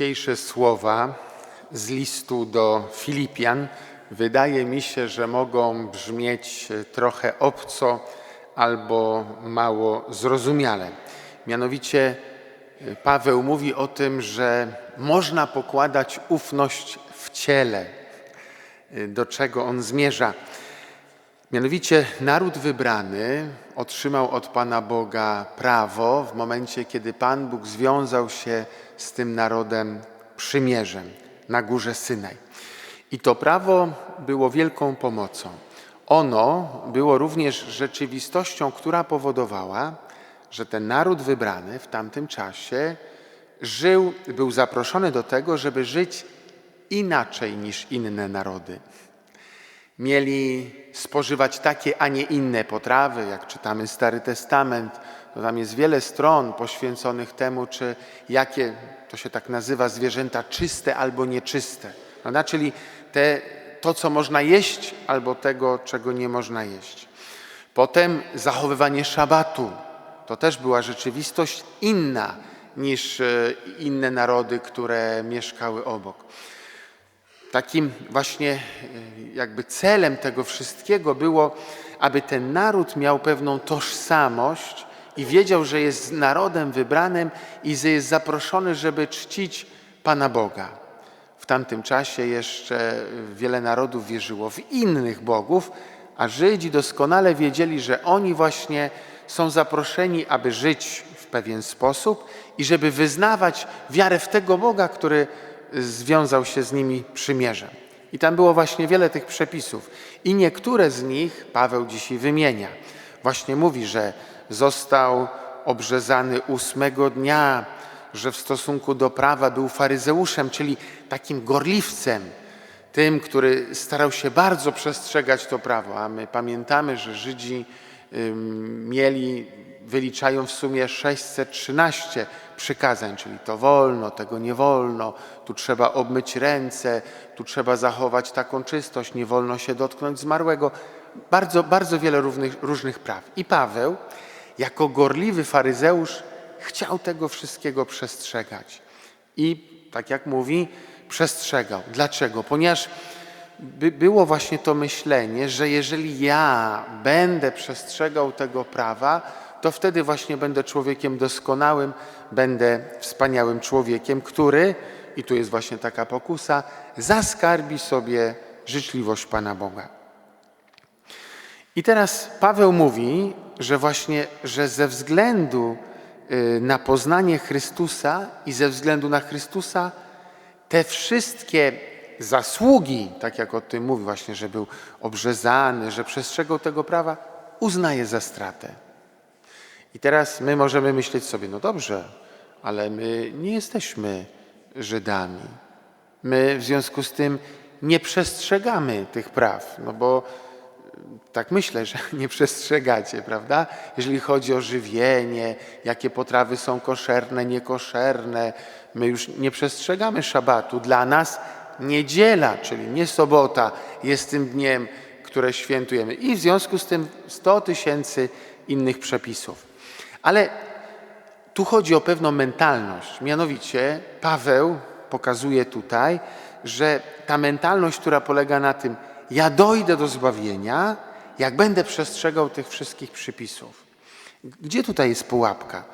Dzisiejsze słowa z listu do Filipian wydaje mi się, że mogą brzmieć trochę obco albo mało zrozumiale. Mianowicie Paweł mówi o tym, że można pokładać ufność w ciele, do czego on zmierza. Mianowicie naród wybrany otrzymał od Pana Boga prawo w momencie, kiedy Pan Bóg związał się z tym narodem przymierzem na górze Synaj. I to prawo było wielką pomocą. Ono było również rzeczywistością, która powodowała, że ten naród wybrany w tamtym czasie żył, był zaproszony do tego, żeby żyć inaczej niż inne narody mieli spożywać takie, a nie inne potrawy. Jak czytamy Stary Testament, to tam jest wiele stron poświęconych temu, czy jakie, to się tak nazywa, zwierzęta czyste albo nieczyste. Prawda? Czyli te, to, co można jeść, albo tego, czego nie można jeść. Potem zachowywanie szabatu. To też była rzeczywistość inna niż e, inne narody, które mieszkały obok. Takim właśnie e, jakby celem tego wszystkiego było, aby ten naród miał pewną tożsamość i wiedział, że jest narodem wybranym i że jest zaproszony, żeby czcić Pana Boga. W tamtym czasie jeszcze wiele narodów wierzyło w innych bogów, a Żydzi doskonale wiedzieli, że oni właśnie są zaproszeni, aby żyć w pewien sposób i żeby wyznawać wiarę w tego Boga, który związał się z nimi przymierzem. I tam było właśnie wiele tych przepisów. I niektóre z nich Paweł dzisiaj wymienia. Właśnie mówi, że został obrzezany ósmego dnia, że w stosunku do prawa był faryzeuszem, czyli takim gorliwcem, tym, który starał się bardzo przestrzegać to prawo. A my pamiętamy, że Żydzi mieli, wyliczają w sumie 613 przykazań, czyli to wolno, tego nie wolno, tu trzeba obmyć ręce, tu trzeba zachować taką czystość, nie wolno się dotknąć zmarłego. Bardzo, bardzo wiele różnych, różnych praw. I Paweł, jako gorliwy faryzeusz, chciał tego wszystkiego przestrzegać. I tak jak mówi, przestrzegał. Dlaczego? Ponieważ by było właśnie to myślenie, że jeżeli ja będę przestrzegał tego prawa, to wtedy właśnie będę człowiekiem doskonałym, będę wspaniałym człowiekiem, który, i tu jest właśnie taka pokusa, zaskarbi sobie życzliwość Pana Boga. I teraz Paweł mówi, że właśnie, że ze względu y, na poznanie Chrystusa i ze względu na Chrystusa te wszystkie zasługi, tak jak o tym mówi właśnie, że był obrzezany, że przestrzegał tego prawa, uznaje za stratę. I teraz my możemy myśleć sobie, no dobrze, ale my nie jesteśmy Żydami. My w związku z tym nie przestrzegamy tych praw, no bo tak myślę, że nie przestrzegacie, prawda? Jeżeli chodzi o żywienie, jakie potrawy są koszerne, niekoszerne, my już nie przestrzegamy szabatu. Dla nas niedziela, czyli nie sobota, jest tym dniem, które świętujemy. I w związku z tym 100 tysięcy innych przepisów. Ale tu chodzi o pewną mentalność. Mianowicie Paweł pokazuje tutaj, że ta mentalność, która polega na tym, ja dojdę do zbawienia, jak będę przestrzegał tych wszystkich przypisów. Gdzie tutaj jest pułapka?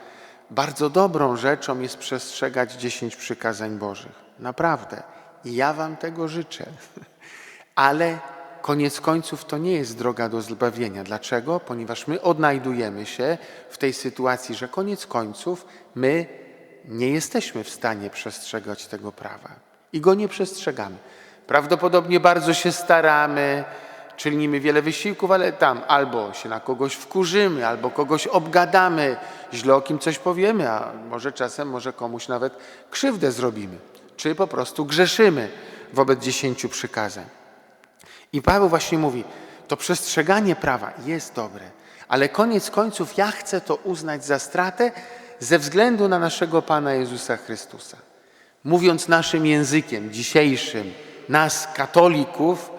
Bardzo dobrą rzeczą jest przestrzegać dziesięć przykazań Bożych. Naprawdę. Ja Wam tego życzę. Ale koniec końców to nie jest droga do zbawienia. Dlaczego? Ponieważ my odnajdujemy się w tej sytuacji, że koniec końców my nie jesteśmy w stanie przestrzegać tego prawa i go nie przestrzegamy. Prawdopodobnie bardzo się staramy, czynimy wiele wysiłków, ale tam albo się na kogoś wkurzymy, albo kogoś obgadamy, źle o kim coś powiemy, a może czasem, może komuś nawet krzywdę zrobimy, czy po prostu grzeszymy wobec dziesięciu przykazań. I Paweł właśnie mówi, to przestrzeganie prawa jest dobre, ale koniec końców ja chcę to uznać za stratę, ze względu na naszego Pana Jezusa Chrystusa. Mówiąc naszym językiem dzisiejszym, nas, katolików,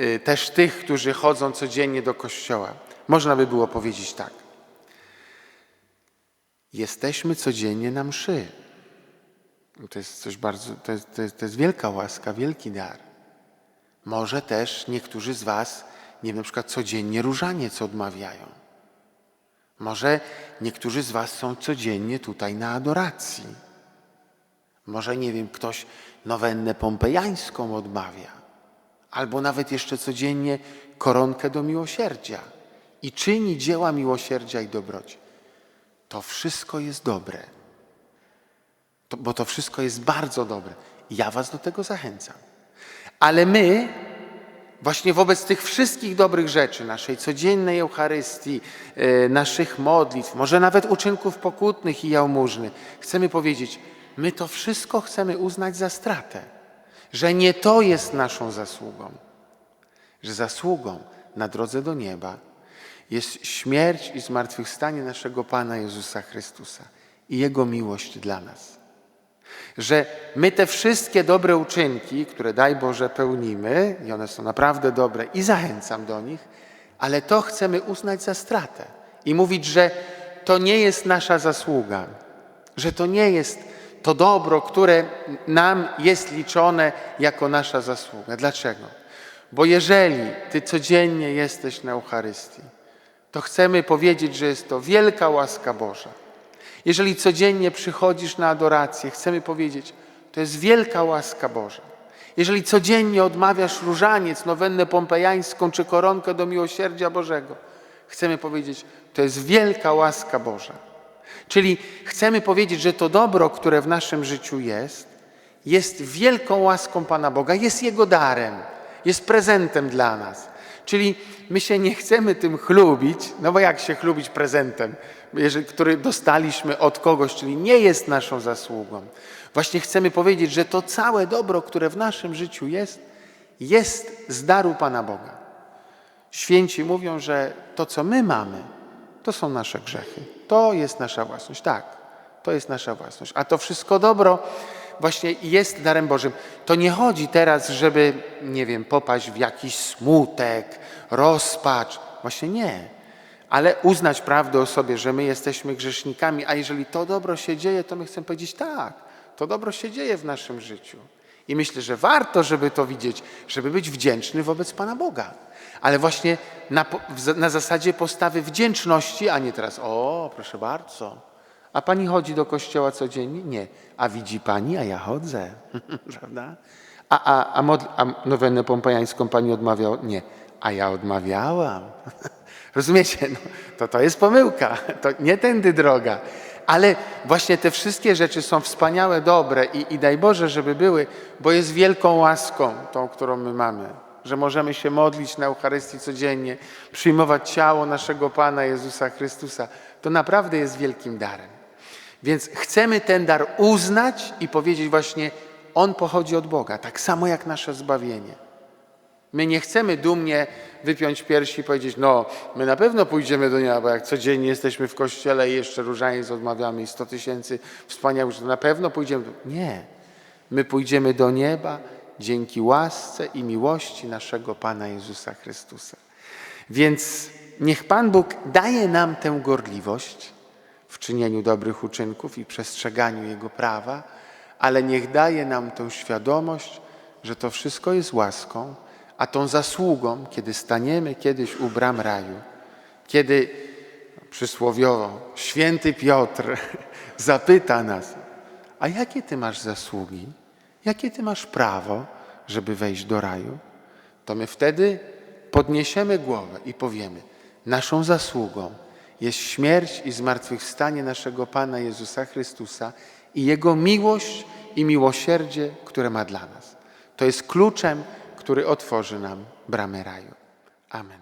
y, też tych, którzy chodzą codziennie do kościoła, można by było powiedzieć tak. Jesteśmy codziennie na mszy. To jest coś bardzo, to jest, to jest, to jest wielka łaska, wielki dar. Może też niektórzy z Was, nie wiem, na przykład codziennie różaniec odmawiają. Może niektórzy z Was są codziennie tutaj na adoracji. Może, nie wiem, ktoś nowennę pompejańską odmawia. Albo nawet jeszcze codziennie koronkę do miłosierdzia i czyni dzieła miłosierdzia i dobroci. To wszystko jest dobre. To, bo to wszystko jest bardzo dobre. Ja Was do tego zachęcam. Ale my, właśnie wobec tych wszystkich dobrych rzeczy, naszej codziennej Eucharystii, e, naszych modlitw, może nawet uczynków pokutnych i jałmużny, chcemy powiedzieć, my to wszystko chcemy uznać za stratę, że nie to jest naszą zasługą, że zasługą na drodze do nieba jest śmierć i zmartwychwstanie naszego Pana Jezusa Chrystusa i Jego miłość dla nas. Że my te wszystkie dobre uczynki, które daj Boże pełnimy, i one są naprawdę dobre i zachęcam do nich, ale to chcemy uznać za stratę i mówić, że to nie jest nasza zasługa, że to nie jest to dobro, które nam jest liczone jako nasza zasługa. Dlaczego? Bo jeżeli Ty codziennie jesteś na Eucharystii, to chcemy powiedzieć, że jest to wielka łaska Boża. Jeżeli codziennie przychodzisz na adorację, chcemy powiedzieć, to jest wielka łaska Boża. Jeżeli codziennie odmawiasz różaniec, nowennę pompejańską czy koronkę do miłosierdzia Bożego, chcemy powiedzieć, to jest wielka łaska Boża. Czyli chcemy powiedzieć, że to dobro, które w naszym życiu jest, jest wielką łaską Pana Boga, jest Jego darem, jest prezentem dla nas. Czyli my się nie chcemy tym chlubić, no bo jak się chlubić prezentem, jeżeli, który dostaliśmy od kogoś, czyli nie jest naszą zasługą. Właśnie chcemy powiedzieć, że to całe dobro, które w naszym życiu jest, jest z daru Pana Boga. Święci mówią, że to, co my mamy, to są nasze grzechy. To jest nasza własność. Tak, to jest nasza własność. A to wszystko dobro właśnie jest darem Bożym. To nie chodzi teraz, żeby, nie wiem, popaść w jakiś smutek, rozpacz. Właśnie nie. Ale uznać prawdę o sobie, że my jesteśmy grzesznikami, a jeżeli to dobro się dzieje, to my chcemy powiedzieć tak, to dobro się dzieje w naszym życiu. I myślę, że warto, żeby to widzieć, żeby być wdzięczny wobec Pana Boga. Ale właśnie na, na zasadzie postawy wdzięczności, a nie teraz, o, proszę bardzo. A pani chodzi do kościoła codziennie? Nie. A widzi pani, a ja chodzę. Prawda? A, a, a, modl- a nowennę pompajańską pani odmawiała? Nie. A ja odmawiałam. Rozumiecie? No, to, to jest pomyłka. To nie tędy droga. Ale właśnie te wszystkie rzeczy są wspaniałe, dobre i, i daj Boże, żeby były, bo jest wielką łaską tą, którą my mamy. Że możemy się modlić na Eucharystii codziennie, przyjmować ciało naszego Pana Jezusa Chrystusa. To naprawdę jest wielkim darem. Więc chcemy ten dar uznać i powiedzieć właśnie, on pochodzi od Boga, tak samo jak nasze zbawienie. My nie chcemy dumnie wypiąć piersi i powiedzieć, no, my na pewno pójdziemy do nieba, bo jak codziennie jesteśmy w kościele i jeszcze różaniec odmawiamy i 100 tysięcy wspaniałych, to na pewno pójdziemy. Nie. My pójdziemy do nieba dzięki łasce i miłości naszego Pana Jezusa Chrystusa. Więc niech Pan Bóg daje nam tę gorliwość w czynieniu dobrych uczynków i przestrzeganiu Jego prawa, ale niech daje nam tę świadomość, że to wszystko jest łaską, a tą zasługą, kiedy staniemy kiedyś u bram raju, kiedy przysłowiowo święty Piotr zapyta nas, a jakie ty masz zasługi? Jakie ty masz prawo, żeby wejść do raju? To my wtedy podniesiemy głowę i powiemy, naszą zasługą jest śmierć i zmartwychwstanie naszego Pana Jezusa Chrystusa i Jego miłość i miłosierdzie, które ma dla nas. To jest kluczem który otworzy nam bramę raju. Amen.